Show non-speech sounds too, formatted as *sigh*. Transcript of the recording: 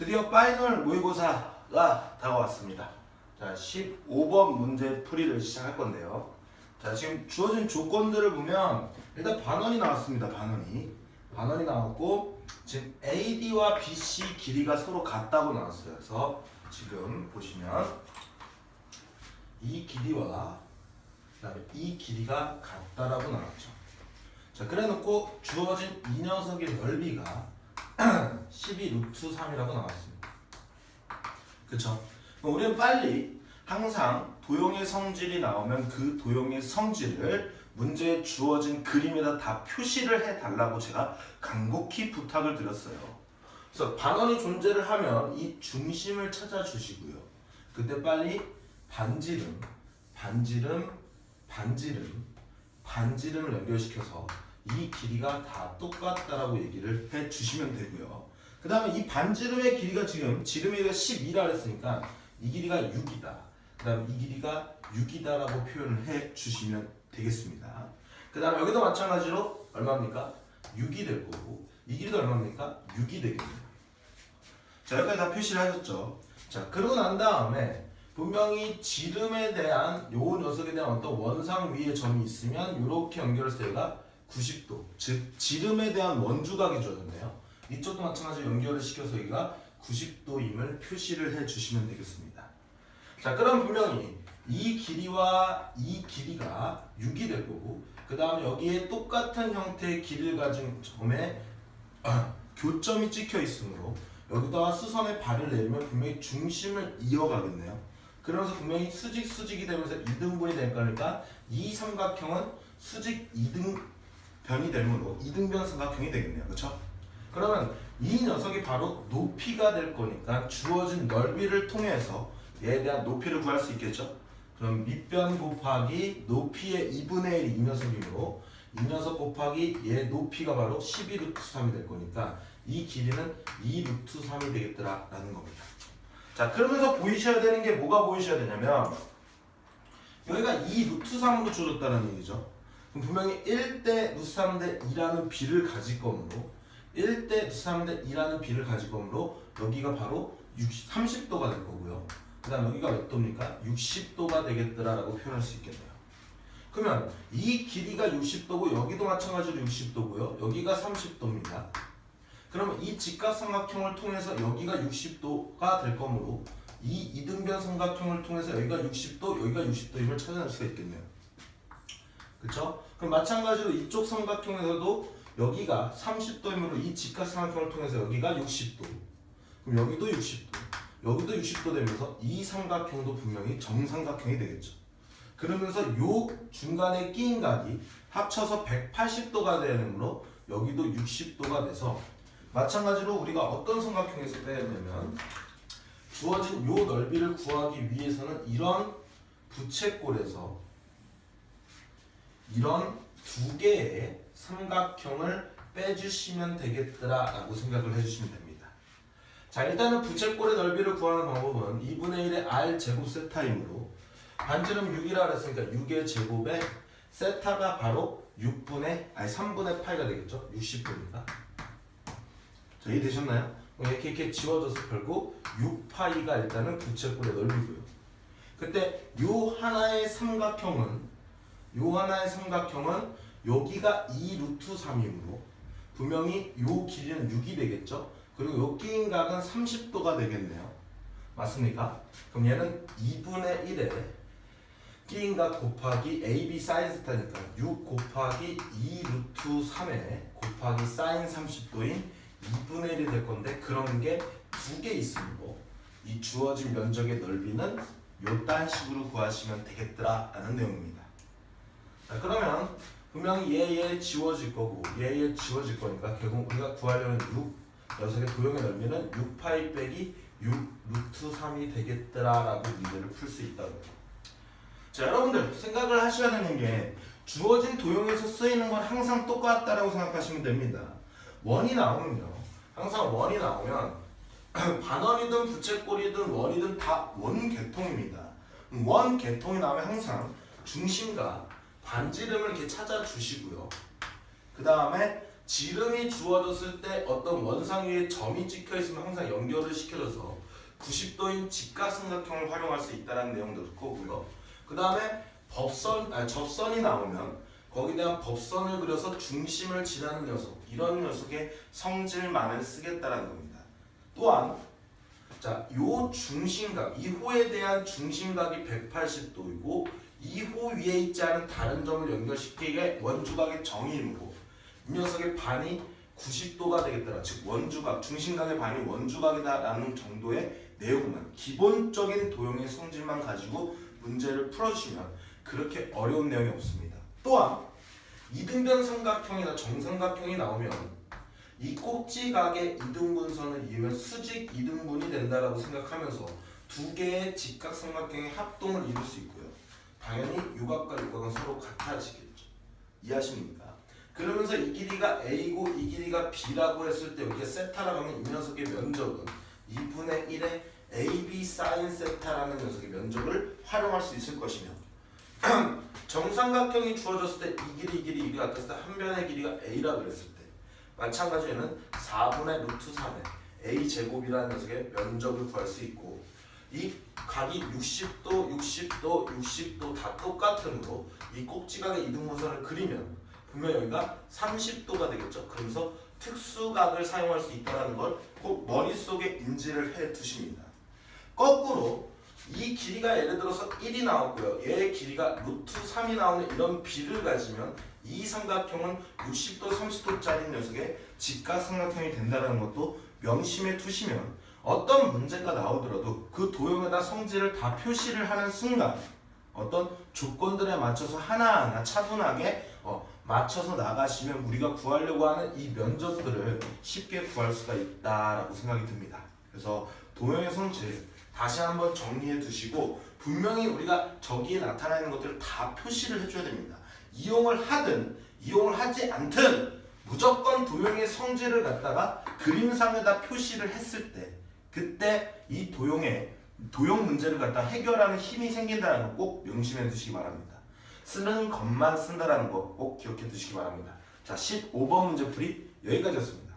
드디어 파이널 모의고사가 다가왔습니다. 자, 15번 문제 풀이를 시작할 건데요. 자, 지금 주어진 조건들을 보면 일단 반원이 나왔습니다. 반원이. 반원이 나왔고 지금 AD와 BC 길이가 서로 같다고 나왔어요. 그래서 지금 보시면 이 길이와 그다음에 이 길이가 같다라고 나왔죠. 자, 그래 놓고 주어진 이 녀석의 넓이가 12 루트 3이라고 나왔습니다. 그쵸? 우리는 빨리 항상 도형의 성질이 나오면 그 도형의 성질을 문제에 주어진 그림에다 다 표시를 해달라고 제가 간곡히 부탁을 드렸어요. 그래서 반원이 존재를 하면 이 중심을 찾아주시고요. 그때 빨리 반지름, 반지름, 반지름, 반지름을 연결시켜서 이 길이가 다 똑같다라고 얘기를 해 주시면 되고요. 그 다음에 이 반지름의 길이가 지금 지름의 길이가 12라 그랬으니까 이 길이가 6이다. 그 다음에 이 길이가 6이다라고 표현을 해 주시면 되겠습니다. 그 다음에 여기도 마찬가지로 얼마입니까? 6이 될 거고 이 길이도 얼마입니까? 6이 되겠네요. 자 여기까지 다 표시를 하셨죠. 자 그러고 난 다음에 분명히 지름에 대한 요 녀석에 대한 어떤 원상 위의 점이 있으면 이렇게 연결해서 얘가 90도 즉 지름에 대한 원주각이 주어졌네요. 이쪽도 마찬가지로 연결을 시켜서 여기가 90도임을 표시를 해 주시면 되겠습니다. 자 그럼 분명히 이 길이와 이 길이가 6이 될 거고 그 다음에 여기에 똑같은 형태의 길이를 가진 점에 아, *clears throat* 교점이 찍혀 있으므로 여기다가 수선의 발을 내리면 분명히 중심을 이어가겠네요. 그러면서 분명히 수직 수직이 되면서 이등분이 될 거니까 이 삼각형은 수직 이등 변이 되므로 이등변 삼각형이 되겠네요. 그렇죠? 그러면 이 녀석이 바로 높이가 될 거니까 주어진 넓이를 통해서 얘에 대한 높이를 구할 수 있겠죠? 그럼 밑변 곱하기 높이의 2분의 1이 이 녀석이므로 이 녀석 곱하기 얘 높이가 바로 12 루트 3이 될 거니까 이 길이는 2 루트 3이 되겠더라 라는 겁니다. 자 그러면서 보이셔야 되는 게 뭐가 보이셔야 되냐면 여기가 2 루트 3으로 줄었다는 얘기죠. 그럼 분명히 1대 루트 3대 2라는 비를 가질 거므로 1대 루트 3대 2라는 비를 가질 거므로 여기가 바로 60, 30도가 될 거고요. 그 다음 여기가 몇 도입니까? 60도가 되겠더라라고 표현할 수 있겠네요. 그러면 이 길이가 60도고 여기도 마찬가지로 60도고요. 여기가 30도입니다. 그러면 이 직각삼각형을 통해서 여기가 60도가 될 거므로 이 이등변 삼각형을 통해서 여기가 60도, 여기가 60도임을 찾아낼 수가 있겠네요. 그렇죠? 그럼 마찬가지로 이쪽 삼각형에서도 여기가 30도이므로 이 직각 삼각형을 통해서 여기가 60도. 그럼 여기도 60도. 여기도 60도 되면서 이 삼각형도 분명히 정삼각형이 되겠죠. 그러면서 요 중간에 끼인 각이 합쳐서 180도가 되므로 여기도 60도가 돼서 마찬가지로 우리가 어떤 삼각형에서 빼냐면 주어진 요 넓이를 구하기 위해서는 이런 부채꼴에서 이런 두 개의 삼각형을 빼주시면 되겠더라라고 생각을 해주시면 됩니다. 자 일단은 부채꼴의 넓이를 구하는 방법은 2분의 1의 r 제곱 세타이므로 반지름 6이라 그랬으니까 6의 제곱에 세타가 바로 6분의 아니 3분의 파이가 되겠죠? 60분이니까. 자 이해 되셨나요? 이렇게 이렇게 지워져서 결국 6파이가 일단은 부채꼴의 넓이고요. 그때 요 하나의 삼각형은 요 하나의 삼각형은 여기가 2 루트 3이므로 분명히 요 길이는 6이 되겠죠? 그리고 요 끼인 각은 30도가 되겠네요. 맞습니까? 그럼 얘는 2분의 1에 끼인 각 곱하기 AB 사인 세타니까 6 곱하기 2 루트 3에 곱하기 사인 30도인 2분의 1이 될 건데 그런 게 두 개 있으므로 이 주어진 면적의 넓이는 요딴 식으로 구하시면 되겠더라 라는 내용입니다. 자 그러면 분명히 얘 얘 지워질 거고 얘 얘 지워질 거니까 결국 우리가 구하려는 6 녀석의 도형의 넓이는 6파이 빼기 6 루트 3이 되겠더라라고 문제를 풀 수 있다고. 자 여러분들 생각을 하셔야 되는 게 주어진 도형에서 쓰이는 건 항상 똑같다라고 생각하시면 됩니다. 원이 나오면요. 항상 원이 나오면 *clears throat* 반원이든 부채꼴이든 원이든 다 원계통입니다. 원계통이 나오면 항상 중심과 반지름을 이렇게 찾아주시고요. 그 다음에 지름이 주어졌을 때 어떤 원상 위에 점이 찍혀 있으면 항상 연결을 시켜줘서 90도인 직각삼각형을 활용할 수 있다는 내용도 듣고고요. 그 다음에 법선, 아니, 접선이 나오면 거기에 대한 법선을 그려서 중심을 지나는 녀석 이런 녀석의 성질만을 쓰겠다라는 겁니다. 또한 자, 요 중심각, 이 호에 대한 중심각이 180도이고 이호 위에 있지 않은 다른 점을 연결시키게 원주각의 정의이므로 이 녀석의 반이 90도가 되겠더라. 즉 원주각, 중심각의 반이 원주각이다라는 정도의 내용만 기본적인 도형의 성질만 가지고 문제를 풀어주시면 그렇게 어려운 내용이 없습니다. 또한 이등변 삼각형이나 정삼각형이 나오면 이 꼭지각의 이등분선을 이으면 수직 이등분이 된다라고 생각하면서 두 개의 직각 삼각형의 합동을 이룰 수 있고요. 당연히 유각과 유각은 서로 같아지겠죠. 이해하십니까? 그러면서 이 길이가 A고 이 길이가 B라고 했을 때 여기에 세타라고 하면 이 녀석의 면적은 2분의 1의 AB 사인 세타라는 녀석의 면적을 활용할 수 있을 것이며 *clears throat* 정삼각형이 주어졌을 때 이 길이 이 길이 이 길이 같았을 때 한 변의 길이가 A라고 그랬을 때 마찬가지로는 4분의 루트 3의 A 제곱이라는 녀석의 면적을 구할 수 있고 이 각이 60도, 60도, 60도 다 똑같으므로 이 꼭지각의 이등분선을 그리면 분명 여기가 30도가 되겠죠. 그러면서 특수각을 사용할 수 있다는 걸 꼭 머릿속에 인지를 해 두십니다. 거꾸로 이 길이가 예를 들어서 1이 나왔고요. 얘의 길이가 루트 3이 나오는 이런 비를 가지면 이 삼각형은 60도, 30도짜리 녀석의 직각삼각형이 된다는 것도 명심해 두시면 어떤 문제가 나오더라도 그 도형에다 성질을 다 표시를 하는 순간 어떤 조건들에 맞춰서 하나하나 차분하게 어, 맞춰서 나가시면 우리가 구하려고 하는 이 면적들을 쉽게 구할 수가 있다라고 생각이 듭니다. 그래서 도형의 성질 다시 한번 정리해 두시고 분명히 우리가 저기에 나타나 있는 것들을 다 표시를 해줘야 됩니다. 이용을 하든 이용을 하지 않든 무조건 도형의 성질을 갖다가 그림상에다 표시를 했을 때 그때 이 도형의 도형 문제를 갖다 해결하는 힘이 생긴다는 거 꼭 명심해 두시기 바랍니다. 쓰는 것만 쓴다라는 거 꼭 기억해 두시기 바랍니다. 자, 15번 문제 풀이 여기까지였습니다.